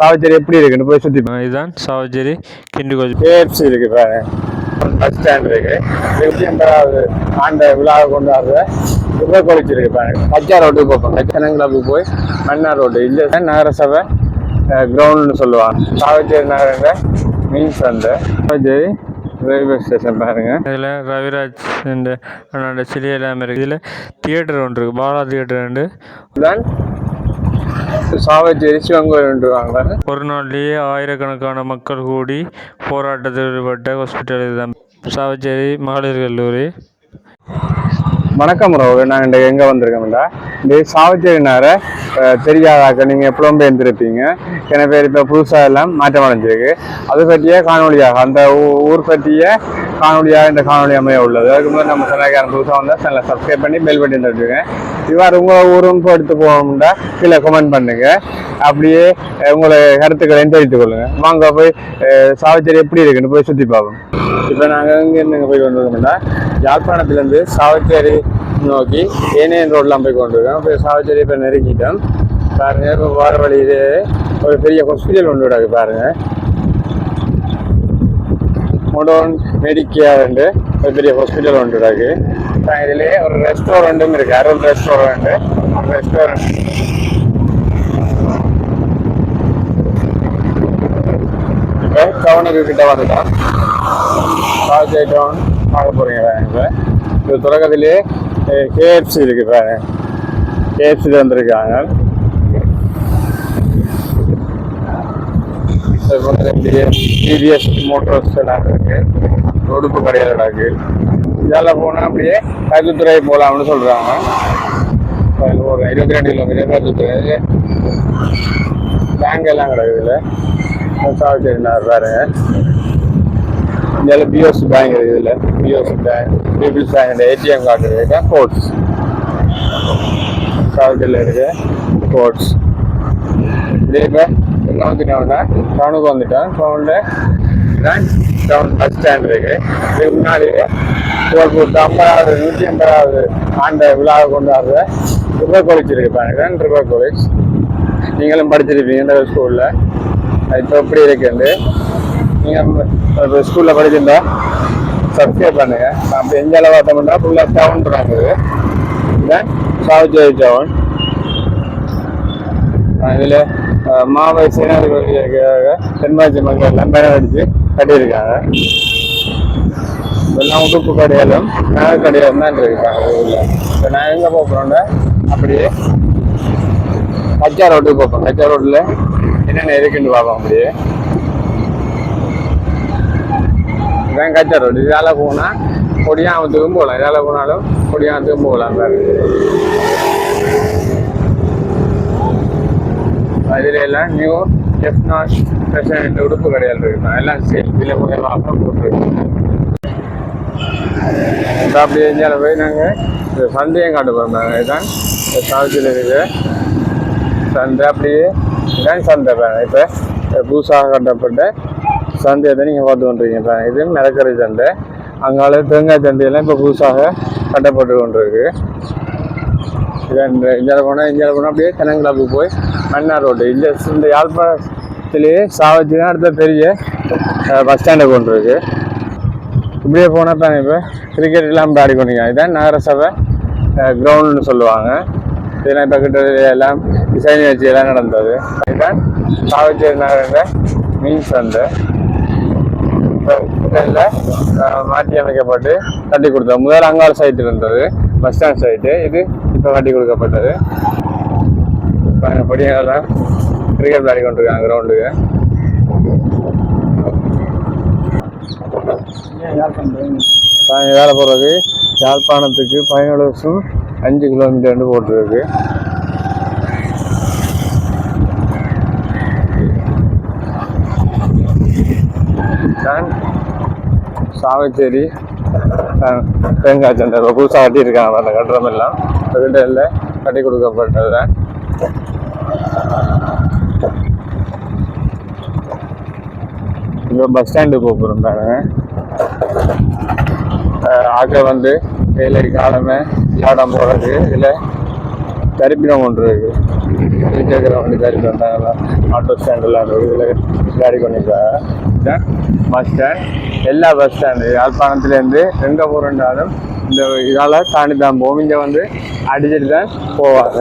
சாவச்சேரி எப்படி இருக்குன்னு போய் சுற்றி இதுதான் சாவச்சேரி கிண்டுகோஜி கேஎஃப்சி இருக்கு பாரு. பஸ் ஸ்டாண்ட் இருக்கு. எண்பதாவது ஆண்ட விழாவை கொண்டாடுற ரிவர் காலேஜ் இருக்கு பாருங்க கச்சா ரோட்டுக்கு போப்போம். கச்சனம் கிளப்புக்கு போய் மன்னார் ரோடு. இந்த நகரசபை கிரவுண்ட்னு சொல்லுவாங்க. சாவச்சேரி நகரங்க மீன்ஸ் அந்த சாவச்சேரி ரயில்வே ஸ்டேஷன் பாருங்க. இதில் ரவிராஜ் இந்த அண்ணாண்ட சிலை எல்லாமே இருக்குது இதில் தியேட்டர் ஒன்று இருக்குது பாலா தியேட்டர் உண்டு தான் சாவச்சேரி வாங்குவாங்க ஒரு நாள்லேயே ஆயிரக்கணக்கான மக்கள் கூடி போராட்டத்தில் ஈடுபட்ட ஹாஸ்பிட்டல் இதுதான் சாவச்சேரி மகளிர் கல்லூரி. வணக்கம் ரோகு நாங்கள் இங்கே எங்கே வந்திருக்கோம்டா இந்த சாவச்சேரி தெரியாதாக்க நீங்கள் எப்பவும் இருந்திருப்பீங்க என பேர் இப்போ புதுசாக எல்லாம் மாற்றம் அடைஞ்சிருக்கு. அது பற்றிய காணொலியாக அந்த ஊ- ஊர் பற்றிய காணொலியாக இந்த காணொலி அமைய உள்ளது. அதுக்கு முதல் நம்ம சேனலுக்கான புதுசாக வந்தால் சேனலை சப்ஸ்கிரைப் பண்ணி பெல் பட்டி தட்டுங்க இவ்வாறு உங்கள் ஊரும் எடுத்து போகணும்டா கீழே கமெண்ட் பண்ணுங்கள் அப்படியே உங்களை கருத்துக்களை தெரிவித்துக் கொள்ளுங்கள் வாங்க போய் அஹ், சாவச்சேரி எப்படி இருக்குன்னு போய் சுற்றி பார்ப்போம். இப்போ நாங்கள் இங்கே போய் கொண்டிருக்கோம்னா யாழ்ப்பாணத்துலேருந்து சாவச்சேரி நோக்கி ஏனையன் ரோட்லாம் போய் கொண்டிருக்கோம் இப்போ சாவச்சேரி இப்போ நெருங்கிட்டோம் பாருங்க இப்போ வார வழியிலே ஒரு பெரிய ஹாஸ்பிட்டல் ஒன்று விடாது பாருங்கள் மொடோன் மெடிக்கேர் ஒரு பெரிய ஹாஸ்பிட்டல் ஒன்று இருக்கு இதிலே ஒரு ரெஸ்டாரண்ட்டும் இருக்கு அருள் ரெஸ்டாரண்ட் ரெஸ்டாரண்ட் இப்போ டவுனுக்கு கிட்ட வந்துட்டான் ராஜே டவுன் பார்க்க போறீங்க இப்போ இது தொடக்கத்திலே கேஎஃப்சி இருக்கு பாருங்க கேஎஃப்சி வந்திருக்காங்க. டிவிஎஸ் மோட்டர்ஸ் எல்லாம் இருக்கு. உடுப்பு கடையில் இருக்கு. இதெல்லாம் போனால் அப்படியே கருத்துத்துறை போகலாம்னு சொல்கிறாங்க ஒரு இருபத்தி ரெண்டு கிலோமீட்டர் கருத்துத்துறை பேங்க் எல்லாம் கிடக்குதுல. நான் பாருங்க இதில் பிஓசி பேங்க் இருக்குது இதில். BOC bank people's bank ATM card இருக்கேன் கோட்ஸ் கார்டில் இருக்கு. கோட்ஸ் இதே இப்போ வந்துட்டோம்னா டவுனுக்கு வந்துட்டோம் டவுனில் தான் டவுன் பஸ் ஸ்டாண்ட் இருக்கு. இதுக்கு முன்னாடியே ஒரு ஐம்பதாவது நூற்றி ஐம்பதாவது ஆண்ட விழாவை கொண்டாடுற ரிவர் காலேஜ் இருக்கு பாருங்க. ரிவர் காலேஜ் நீங்களும் படிச்சிருப்பீங்க இந்த ஸ்கூலில் இப்போ எப்படி இருக்குது நீங்கள் ஸ்கூலில் படிச்சிருந்தா சப்ஸ்கிரைப் பண்ணுங்க அப்படி அளவு பார்த்தோம்னா ஃபுல்லாக டவுன் இருக்குது இதான் சாவச்சேரி டவுன் இதில் மாவை சேனாதிபதியாக தென்மாசி மக்கள் எல்லாம் பேனர் அடித்து கட்டியிருக்காங்க. இதெல்லாம் உடுப்பு கடையாலும் நகை கடையாலும் தான் இருக்காங்க ஊரில். இப்போ நான் எங்கே போகிறோன்னா அப்படியே கச்சா ரோட்டுக்கு போப்போம் கச்சா ரோட்டில் என்னென்ன இருக்குன்னு பார்ப்போம் அப்படியே. தான் கச்சா ரோடு இதால் போனால் கொடியாமத்துக்கும் போகலாம் இதால் போனாலும் கொடியாமத்துக்கும் போகலாம் பாருங்க அதில் எல்லாம் நியூ எஃப்னாஷ் பிரசிடென்ட் உடுப்பு கடைகள் இருக்கு எல்லாம் சேல் விலை குறைவாக போட்டுருக்கோம் இப்போ அப்படி எங்கேயால போய் நாங்கள் இந்த சந்தையும் காட்ட போகிறோம் நாங்கள் இதுதான். இந்த இருக்குது. இருக்கு சந்தை அப்படியே இதான் சந்தை இப்போ புதுசாக கட்டப்பட்ட சந்தையை நீங்கள் பார்த்து கொண்டிருக்கீங்க இது மிளக்கரை சந்தை. அங்கால தேங்காய் சந்தையெல்லாம் இப்போ புதுசாக கட்டப்பட்டு கொண்டிருக்கு. இதான் இந்தியாவில் போனால் இந்தியாவில் போனால் அப்படியே தென்னங்கிளாப்பு போய் மன்னார் ரோடு. இந்த இந்த யாழ்ப்பாணத்திலேயே சாவச்சி அடுத்த பெரிய பஸ் ஸ்டாண்டை கொண்டு இருக்கு. இப்படியே போனால் தான் இப்போ கிரிக்கெட் எல்லாம் விளையாடி கொண்டிருக்காங்க இதான் நகரசபை கிரவுண்டுன்னு சொல்லுவாங்க. இதெல்லாம் இப்போ கிட்ட எல்லாம் டிசைன் வச்சு எல்லாம் நடந்தது. இதுதான் சாவச்சேரி நகரங்க மீன் வந்து இதில் மாற்றி அமைக்கப்பட்டு கட்டி கொடுத்தோம் முதல் அங்காள சைட்டில் இருந்தது பஸ் ஸ்டாண்ட் சைட்டு இது இப்போ கட்டி கொடுக்கப்பட்டது. படியெல்லாம் கிரிக்கெட் விளையாடி கொண்டிருக்காங்க கிரவுண்டுக்கு நாங்கள் வேலை போகிறது யாழ்ப்பாணத்துக்கு பதினேழு வருஷம் அஞ்சு கிலோமீட்டர் போட்டுருக்கு நான் சாவச்சேரி தேங்காய் சந்தை இப்போ புதுசாக கட்டியிருக்காங்க அந்த கட்டுறம் எல்லாம் வீட்டில் கட்டி கொடுக்கப்பட்டது தான் இப்போ பஸ் ஸ்டாண்டு போகிறோம் பாருங்க. ஆக வந்து வேலை காலமே இடம் போகிறது இதில் தரிப்பிடம் ஒன்று இருக்குது இருக்கிற வண்டி தரிப்பிடம் பண்ணுறாங்களா ஆட்டோ ஸ்டாண்டெல்லாம் இதில் காரி பண்ணிக்கிறாங்க இதுதான் பஸ் ஸ்டாண்ட். எல்லா பஸ் ஸ்டாண்டு யாழ்ப்பாணத்துலேருந்து எங்கே போகிறோன்றாலும் இந்த இதால் தாண்டி தான் போகும். இங்கே வந்து அடிச்சுட்டு தான் போவாங்க.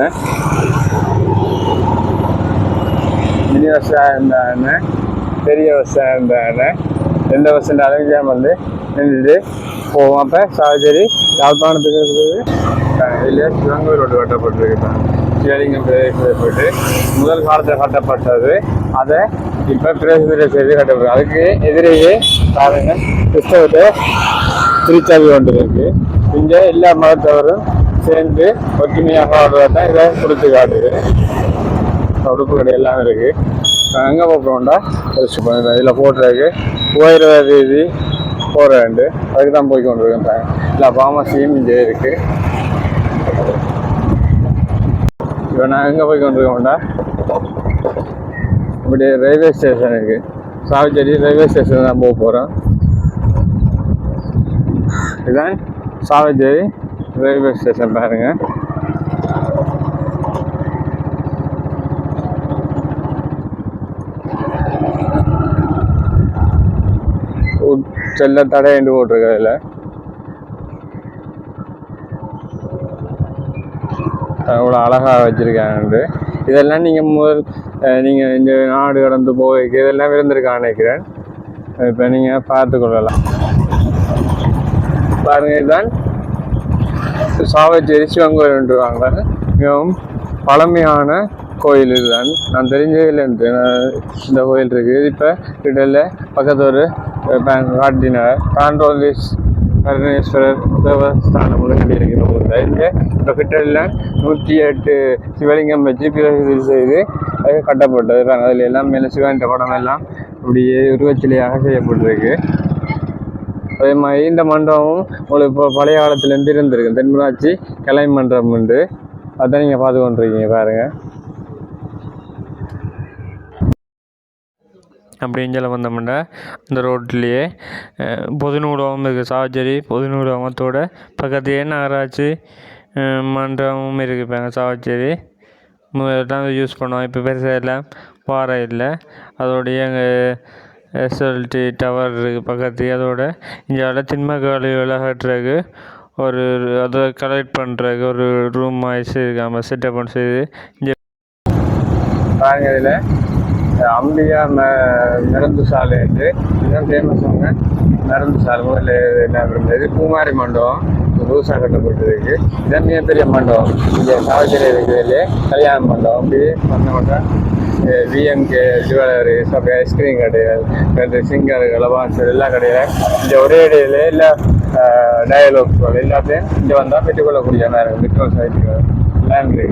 மினி பஸ் ஸ்டாண்ட் பெரிய பஸ் ஸ்டாண்ட் எந்த பஸ் ஸ்டாண்டாலும் இங்கே வந்து நின்றுட்டு போவோம். அப்போ சாவச்சேரி யாழ்ப்பாணத்துக்கு இருக்குது. இல்லையா? சிவங்கூர் ரோடு கட்டப்பட்டிருக்கு சிவலிங்கம் பிரதேசத்தில் போயிட்டு முதல் காலத்தில் கட்டப்பட்டது. அதை இப்போ பிரதேசத்தில் செய்து கட்டப்படும் அதுக்கு எதிரேயே பாருங்க. கிறிஸ்தவத்தை திருச்சாவி ஒன்று இருக்கு. இங்கே எல்லா மதத்தவரும் சேர்ந்து ஒற்றுமையாக வாழ்றதை தான் இதை கொடுத்து காட்டுது. உடுப்பு கடை எல்லாம் இருக்கு. எங்கே போகிறோம்டா இதில் போட்டுருக்கு. போயிடுற தேதி போகிறேன்ட்டு அதுக்கு தான் போய் கொண்டு இருக்கேன் இல்லை ஃபார்மசியும் இங்கே இருக்குது இப்போ நான் எங்கே போய் கொண்டு இருக்கோம்டா இப்படி ரயில்வே ஸ்டேஷன் இருக்கு. சாவிச்சேரி ரயில்வே ஸ்டேஷன் தான் போக போகிறோம் இதுதான் சாவிச்சேரி ரயில்வே ஸ்டேஷன் பாருங்கள் செல்ல தடை என்று போட்டிருக்கு அவ்வளோ அழகாக வச்சுருக்காங்க. இதெல்லாம் நீங்கள் முதல் நீங்கள் இந்த நாடு கடந்து போய் இதெல்லாம் விருந்திருக்க நினைக்கிறேன் இப்போ நீங்கள் பார்த்து கொள்ளலாம். பாருங்க இதுதான் சாவச்சேரி சிவங்கோயில்ன்றாங்க மிகவும் பழமையான கோயில் இதுதான். நான் தெரிஞ்சதில் இருந்து நான் இந்த கோயில் இருக்குது. இப்போ கிட்டல பக்கத்து ஒரு காட்டினார். காண்டோலிஸ் கருணேஸ்வரர் தேவஸ்தானம் கட்டி ஒரு ஊரில் இப்போ கிட்டல நூற்றி எட்டு சிவலிங்கம் வச்சு பிறகு செய்து அது கட்டப்பட்டது அதில் எல்லாம் மேலே சிவன் படம் எல்லாம் அப்படியே உருவச்சிலையாக செய்யப்பட்டிருக்கு அதே மாதிரி இந்த மண்டபமும் உங்களுக்கு இப்போ பழைய காலத்துலேருந்து இருந்திருக்கு தென்மராட்சி கலை மண்டபம் உண்டு அதான் நீங்கள் பார்த்து கொண்டிருக்கீங்க பாருங்கள் அப்படி சொல்ல வந்தோம்னா இந்த ரோட்லேயே. பொது நூலகம் இருக்குது சாவச்சேரி பொது நூலகத்தோட பக்கத்துலேயே நகராட்சி மன்றமும் இருக்குது இப்போ எங்கள் சாவச்சேரி முதல்லாம் யூஸ் பண்ணுவோம் இப்போ பெருசாக எல்லாம் வார இல்லை. அதோடைய எங்கள் எஸ்எல்டி டவர் இருக்குது பக்கத்துலேயே அதோட இந்தியாவில் திண்ம கழிவு அகற்றுறதுக்கு ஒரு அதை கலெக்ட் பண்ணுறதுக்கு ஒரு ரூம் மாதிரி செய்திருக்காம செட்டப் பண்ணி செய்து இங்கே பாருங்க இதில். அம்பியா ம மருந்து சாலை என்று இதுதான் ஃபேமஸான மருந்து சாலை. முதல்ல என்ன இருந்தது பூமாரி மண்டபம். புதுசாக கட்டப்பட்டிருக்கு. இதான் மிகப்பெரிய மண்டபம். இங்கே சாவச்சேரி இருக்கிறதுலே கல்யாண மண்டபம். அப்படி வந்த விஎம்கே ஜுவல்லரி சபை ஐஸ்கிரீம் கடைகள் ரெண்டு சிங்கர் கலவாசல் எல்லா கடையில். இந்த ஒரே இடையில எல்லா டயலாக்ஸ் எல்லாத்தையும் இங்கே வந்தால் பெற்றுக்கொள்ளக்கூடிய மாதிரி இருக்கும். பெட்ரோல் சைட்டுக்கு எல்லாம் இருக்கு.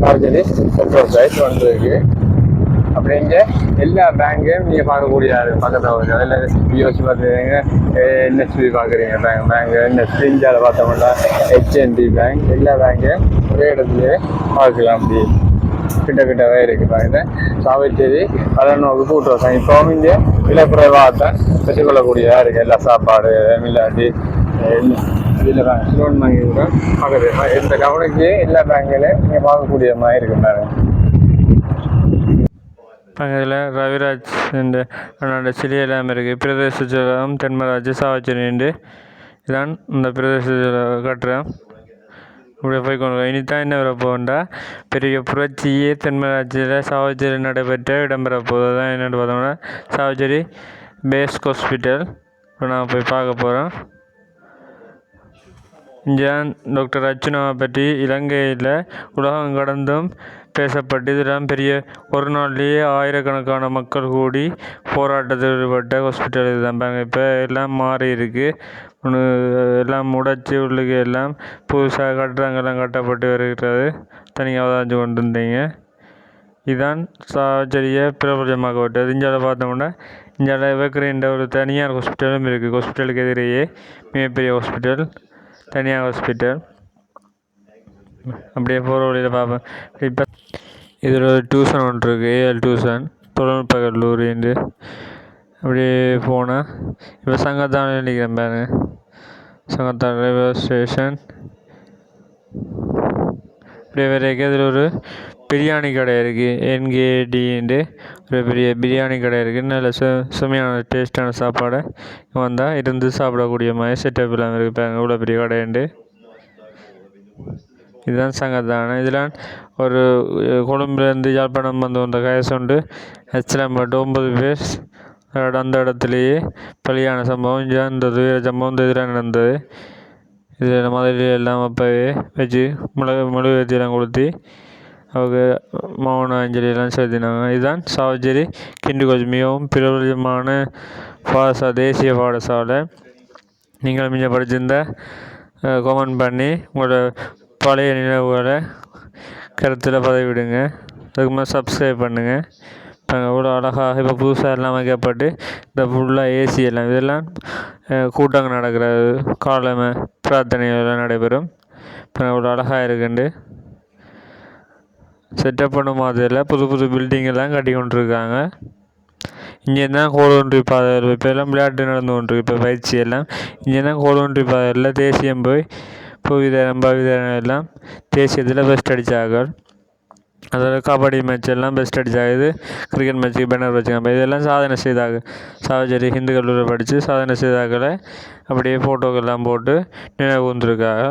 சார்ஜரி சென்ட்ரல் அப்படி இங்கே எல்லா பேங்கையும் நீங்கள் பார்க்கக்கூடிய பக்கத்தில் வருது அதில் பிஓசி பார்த்துருக்கீங்க என்எஸ்பி பார்க்குறீங்க பேங்க் பேங்க் என்எஸ்பி இந்தியாவில் பார்த்தோம்னா ஹெச்என்டி பேங்க் எல்லா பேங்கையும் ஒரே இடத்துலயே பார்க்கலாம் அப்படி கிட்ட கிட்டவே இருக்கு பாருங்க சாவச்சேரி பலநோக்கு கூட்டு வசம் இப்போவும் இங்கே விலை குறைவாக தான் பெற்றுக்கொள்ளக்கூடியதாக இருக்குது எல்லா சாப்பாடு இல்லாட்டி இதில் லோன் வாங்கி கூட ஆகுது இந்த கவனிக்கு எல்லா பேங்க்லையும் நீங்கள் பார்க்கக்கூடிய மாதிரி இருக்கு பாருங்க. பக்கத்தில் ரவிராஜ் என்ற அவனோட சிலை எல்லாம் இருக்குது பிரதேச செயலகம் தென்மராஜ் சாவச்சேரிண்டு இதான் இந்த பிரதேச செயலகம் கட்டுறேன். இப்படி போய் கொண்டு இனி தான் என்ன வரப்போகுண்டா பெரிய புரட்சியே தென்மராட்சியில் சாவச்சேரி நடைபெற்ற இடம்பெற போகுது. தான் என்னென்னு பார்த்தோம்னா சாவச்சேரி பேஸ்க் ஹாஸ்பிட்டல் இப்போ நான் போய் பார்க்க போகிறேன் ஜான் டாக்டர் அர்ச்சுனாவை பற்றி இலங்கையில் உலகம் கடந்தும் பேசப்பட்டு இதெல்லாம் பெரிய ஒரு நாள்லேயே ஆயிரக்கணக்கான மக்கள் கூடி போராட்டத்தில் ஈடுபட்ட ஹாஸ்பிட்டல் இதுதான் பாருங்க. இப்போ எல்லாம் மாறி இருக்குது ஒன்று எல்லாம் முடைச்சி உள்ளுக்கு எல்லாம் புதுசாக கட்டுறாங்கெல்லாம் கட்டப்பட்டு வருகிறது. தனியாக தான் கொண்டு இருந்தீங்க இதுதான் சாச்சரிய பிரபலமாக விட்டது. இந்தியாவில் பார்த்தோம்னா இந்தியாவில் வைக்கிறேன்ற ஒரு தனியார் ஹாஸ்பிட்டலும் இருக்குது ஹாஸ்பிட்டலுக்கு எதிரேயே மிகப்பெரிய ஹாஸ்பிட்டல் தனியார் ஹாஸ்பிட்டல் அப்படியே போகிற வழியில் பார்ப்பேன். இப்போ இதில் ஒரு டியூஷன் ஒன்று இருக்குது ஏஎல் டியூஷன் தொழில்நுட்ப கல்லூரின்னு அப்படியே போனால் இப்போ சங்கத்தான நினைக்கிறேன் பாருங்க. சங்கத்தான் ரயில்வே ஸ்டேஷன் இப்படியே வேறு எங்கேயாவது ஒரு பிரியாணி கடை இருக்குது என்கேடின்ட்டு ஒரு பெரிய பிரியாணி கடை இருக்குது நல்ல சு சுமையான டேஸ்ட்டான சாப்பாடை வந்தால் இருந்து சாப்பிடக்கூடிய மாதிரி செட்டப் எல்லாம் இருக்குது பாருங்கள் இவ்வளோ பெரிய கடைண்டு இதுதான் சங்கத்தான இதெல்லாம் ஒரு கொழும்புலேருந்து யாழ்ப்பாணம் வந்து வந்த கயசுண்டு எச்சலம் பட்டு ஒன்பது பேர். அந்த இடத்துலையே பலியான சம்பவம். இந்த துயர சம்பவம் இந்த இதில் நடந்தது. இதில் மதுரையில் எல்லாம் அப்போவே வச்சு மிளகு மெழுகுவர்த்தியெல்லாம் கொளுத்தி அவங்க மௌன அஞ்சலியெல்லாம் செலுத்தினாங்க இதுதான் சாவச்சேரி கிண்டுகோஜ் மிகவும் பிரபலமான பாடசா தேசிய பாடசாலை. நீங்கள் மிஞ்ச படிச்சிருந்த கமெண்ட் பண்ணி உங்களோட பழைய நினைவுகளை கருத்தில் பதிவிடுங்க. அதுக்கு மேலே சப்ஸ்கிரைப் பண்ணுங்கள் இப்போ இவ்வளோ அழகாக இப்போ புதுசாக எல்லாம் வைக்கப்பட்டு இந்த ஃபுல்லாக ஏசி எல்லாம் இதெல்லாம் கூட்டங்கள் நடக்கிற காலமை பிரார்த்தனை எல்லாம் நடைபெறும். இப்போ இவ்வளோ அழகாக இருக்குண்டு செட்டப் பண்ணும் மாதிரியில் புது புது பில்டிங் எல்லாம் கட்டி கொண்டிருக்காங்க. இங்கே தான் கோலோன்றி பாதையில் இப்போ எல்லாம் விளையாட்டு நடந்து கொண்டிருக்கு. இப்போ பயிற்சி எல்லாம் இங்கே தான் கோலோன்றி பாதையில் தேசியம் போய் புவிதரம் பவிதரம் எல்லாம் தேசியத்தில் பெஸ்ட் அடித்தாங்க அதாவது கபடி மேட்ச் எல்லாம் பெஸ்ட் அடித்தாங்க இது கிரிக்கெட் மேட்ச்சுக்கு பேனர் வச்சுக்காங்க இதெல்லாம் சாதனை செய்தாங்க. சாவச்சேரி ஹிந்து கல்லூரியில் படித்து சாதனை செய்தாக்களை அப்படியே ஃபோட்டோக்கெல்லாம் போட்டு நினைவு வந்திருக்காங்க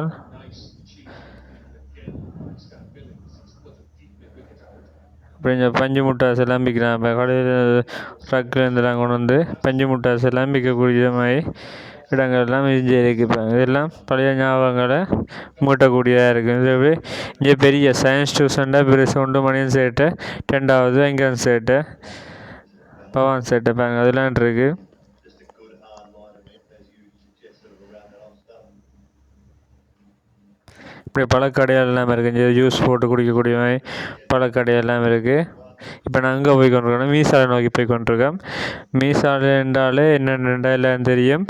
அப்புறம் பஞ்சு முட்டாசு எல்லாம் விற்கிறாங்க இப்போ கடையில் ட்ரக்லேருந்துலாம் கொண்டு வந்து பஞ்சு முட்டாசு எல்லாம் விற்கக்கூடிய மாதிரி இடங்கள்லாம் இங்கே இருக்குது இப்போ இதெல்லாம் பழைய ஞாபகங்களை மூட்டக்கூடியதாக இருக்குது இதுவே இங்கே பெரிய சயின்ஸ் டியூஷன்ல பெருசு ஒன்று மணியன் சேட்டை ரெண்டாவது வெங்கன் சேட்டை பவான் சேட்டை பாருங்க அதெல்லாம் இருக்குது இப்படி பழக்கடைகள் எல்லாம் இருக்குது இங்கே ஜூஸ் போட்டு குடிக்கக்கூடிய மாதிரி பழக்கடை எல்லாம் இருக்குது இப்போ நான் அங்கே போய் கொண்டிருக்கோம் மீசாலை நோக்கி போய் கொண்டிருக்கோம் மீசாலை என்றாலே என்னென்ன எல்லாம் தெரியும்.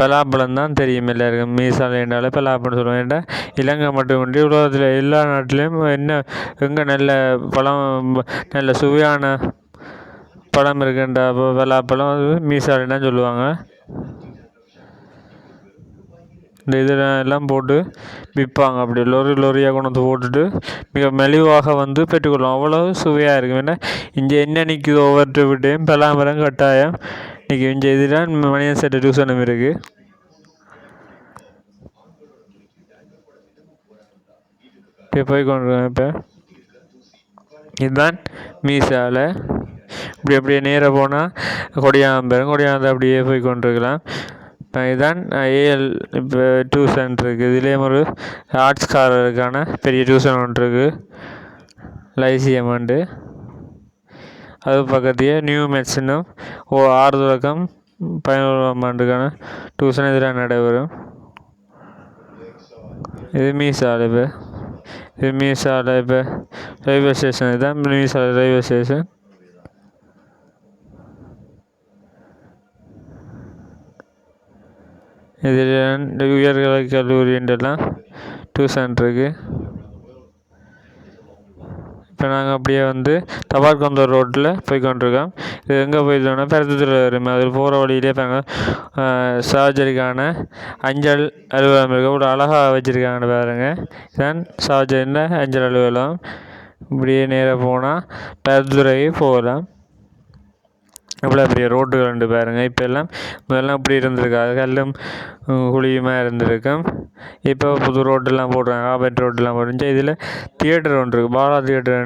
பலாப்பழம் தான் தெரியும் எல்லாருக்கும். மீசாலை என்றாலே பலாப்பழம் சொல்லுவோம் ஏன்டா இலங்கை மட்டுமின்றி உலகத்தில் எல்லா நாட்டிலையும் என்ன எங்கே நல்ல பழம் நல்ல சுவையான பழம் இருக்குன்ற? பலாப்பழம் அது மீசாலைன்னு தான் சொல்லுவாங்க. இந்த இதெல்லாம் எல்லாம் போட்டு விற்பாங்க. அப்படி லொரி லொரியாக கொண்டு வந்து போட்டுட்டு மிக மெலிவாக வந்து பெற்றுக்கொள்ளும் அவ்வளோ சுவையாக இருக்கும். ஏன்னா இங்கே என்ன நிற்குதோ ஒவ்வொரு விட்டையும் பலாமரம் கட்டாயம் இன்றைக்கி இங்கே இதுதான் மணியன் செட்டு டியூசனும் இருக்குது இப்போ போய் கொண்டிருக்கேன் இப்போ. இதுதான் மீசாவில் இப்படி அப்படியே நேராக போனால் கொடியாம்பரம். கொடியாந்தம் அப்படியே போய் கொண்டிருக்கலாம் இப்போ இதுதான் ஏஎல் இப்போ டியூஷன் இருக்குது இதுலேயும் ஒரு ஆர்ட்ஸ்காரருக்கான பெரிய டியூஷன் ஒன்று இருக்குது லைசியம் உண்டு. அது பக்கத்தையே நியூ மெட்ஸினும் ஓ ஆறு தொடக்கம் பதினோராம் ஆண்டுக்கான டியூஷன் எதிராக நடைபெறும். இது மீசாலை இப்போ. இது மீசாலை இப்போ ரயில்வே ஸ்டேஷன் இதுதான் மீசாலை ரயில்வே ஸ்டேஷன் இதில் இந்த உயர்கலை கல்லூரின்றெல்லாம் டியூஷன் இருக்குது இப்போ நாங்கள் அப்படியே வந்து தபார்கந்தூர் ரோட்டில் போய் கொண்டிருக்கோம். இது எங்கே போயிருந்தோம்னா பெருத்துறை வரும். அதில் போகிற வழியிலே பாருங்க. சர்ஜரிக்கான அஞ்சல் அலுவலகம் இருக்குது ஒரு அழகாக வச்சுருக்காங்க பாருங்க. இதுதான் சர்ஜரியில் அஞ்சல் அலுவலகம். இப்படியே நேராக போனால் பெருந்துறை போகலாம். எவ்வளோ பெரிய ரோட்டுகள் ரெண்டு பாருங்க. இப்போ எல்லாம் முதல்லாம் இப்படி இருந்திருக்காது கல்லும் குழியுமாக குழியுமா இருந்திருக்கும் இப்போ புது ரோட்டெல்லாம் போடுறாங்க. காபெட் ரோட்டெல்லாம் போடுச்சு இதில் தியேட்டர் ஒன்று இருக்குது பாலா தியேட்டர்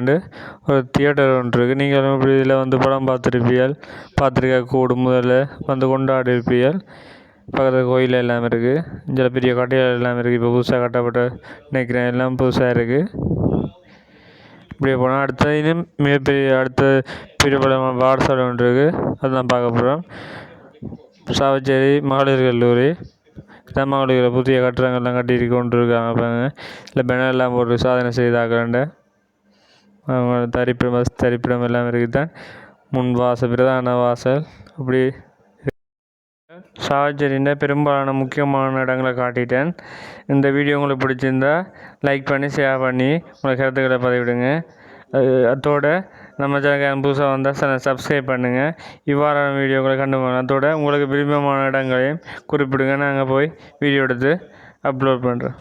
ஒரு தியேட்டர் ஒன்று இருக்குது நீங்கள் இப்படி இதில் வந்து படம் பார்த்துருப்பீர்கள். பார்த்துருக்க கூடு முதல்ல வந்து கொண்டாடி இருப்பீர்கள் பக்கத்தில் கோயில் எல்லாம் இருக்குது இதில் பெரிய கட்டைகள் எல்லாம் இருக்குது இப்போ புதுசாக கட்டப்பட்ட நினைக்கிறேன். எல்லாம் புதுசாக இருக்குது இப்படியே போனால் அடுத்த இன்னும் மிகப்பெரிய அடுத்த பெரிய பலமான பாடசாலை ஒன்று இருக்குது அதுதான் பார்க்க போகிறோம் சாவச்சேரி மகளிர் கல்லூரி இதான் புதிய கட்டிடங்கள்லாம் கட்டி கொண்டு இருக்காங்க பாருங்க. இல்லை பேனர்லாம் போட்டு சாதனை செய்தாக்கண்ட அவங்க தரிப்பிடம் பஸ் தரிப்பிடம் எல்லாம் இருக்குது தான் முன் வாசல் பிரதான வாசல். அப்படி சாவச்சேரியின் பெரும்பாலான முக்கியமான இடங்களை காட்டிட்டேன். இந்த வீடியோ உங்களுக்கு பிடிச்சிருந்தா லைக் பண்ணி ஷேர் பண்ணி உங்கள் கருத்துக்களை பதிவிடுங்க. அதோட நம்ம சேனல் புதுசாக வந்தால் சேனல் சப்ஸ்கிரைப் பண்ணுங்கள் இவ்வாறான வீடியோக்களை கண்டு போகலாம். அதோட உங்களுக்கு விருப்பமான இடங்களையும் குறிப்பிடுங்க. நாங்கள் போய் வீடியோ எடுத்து அப்லோட் பண்ணுறோம்